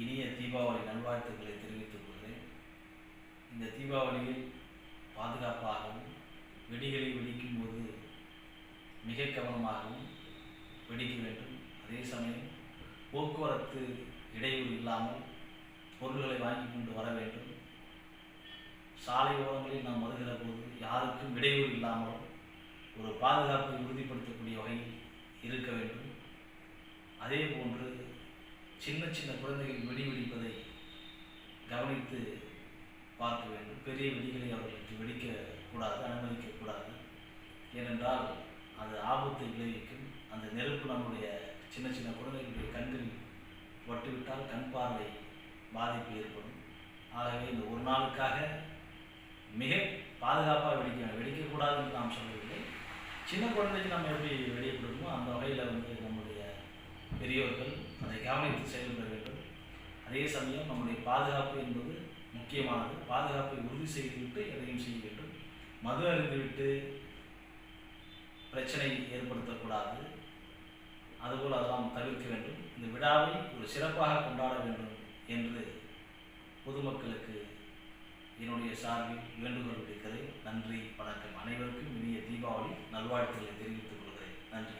இனிய நல்வாழ்த்துக்களை தெரிவித்துக் கொள்கிறேன். இந்த தீபாவளியில் பாதுகாப்பாகவும் வெடிகளை வெடிக்கும் போது மிக கவனமாகவும் வெடிக்க வேண்டும். அதே சமயம் போக்குவரத்து இடையூறு இல்லாமல் பொருள்களை வாங்கி கொண்டு வர வேண்டும். சாலை ஓரங்களில் நாம் வருகிற போது யாருக்கும் இடையூறு இல்லாமல் ஒரு பாதுகாப்பை உறுதிப்படுத்தக்கூடிய வகையில் இருக்க வேண்டும். அதே போன்று சின்ன சின்ன குழந்தைகள் வெடி வெடிப்பதை கவனித்து பார்க்க வேண்டும். பெரிய வெடிகளை அவர்களுக்கு வெடிக்கக்கூடாது அனுமதிக்கக்கூடாது. ஏனென்றால் அது ஆபத்தை விளைவிக்கும். அந்த நெருப்பு நம்முடைய சின்ன சின்ன குழந்தைகளுடைய கண்களில் பட்டுவிட்டால் கண் பார்வை பாதிப்பு ஏற்படும். ஆகவே இந்த ஒரு நாளுக்காக மிக பாதுகாப்பாக வெடிக்க வெடிக்கக்கூடாதுன்னு வெடிக்கக்கூடாது என்று நாம் சொல்லவில்லை. சின்ன குழந்தைக்கு நம்ம எப்படி வெடிக்கப்படுமோ அந்த வகையில் வந்து நம்முடைய பெரியோர்கள் கவனித்து செயல்பட வேண்டும். அதே சமயம் நம்முடைய பாதுகாப்பு என்பது முக்கியமானது. பாதுகாப்பை உறுதி செய்துவிட்டு எதையும் செய்ய வேண்டும். மது அறிந்துவிட்டு பிரச்சனை ஏற்படுத்தக்கூடாது. அதுபோல் அதெல்லாம் தவிர்க்க வேண்டும். இந்த விழாவை ஒரு சிறப்பாக கொண்டாட வேண்டும் என்று பொதுமக்களுக்கு என்னுடைய சார்பில் வேண்டுகோள் விடுக்கிறேன். நன்றி வணக்கம். அனைவருக்கும் இனிய தீபாவளி. நல்வாழ்த்துக்களை தெரிவித்துக் கொள்கிறேன். நன்றி.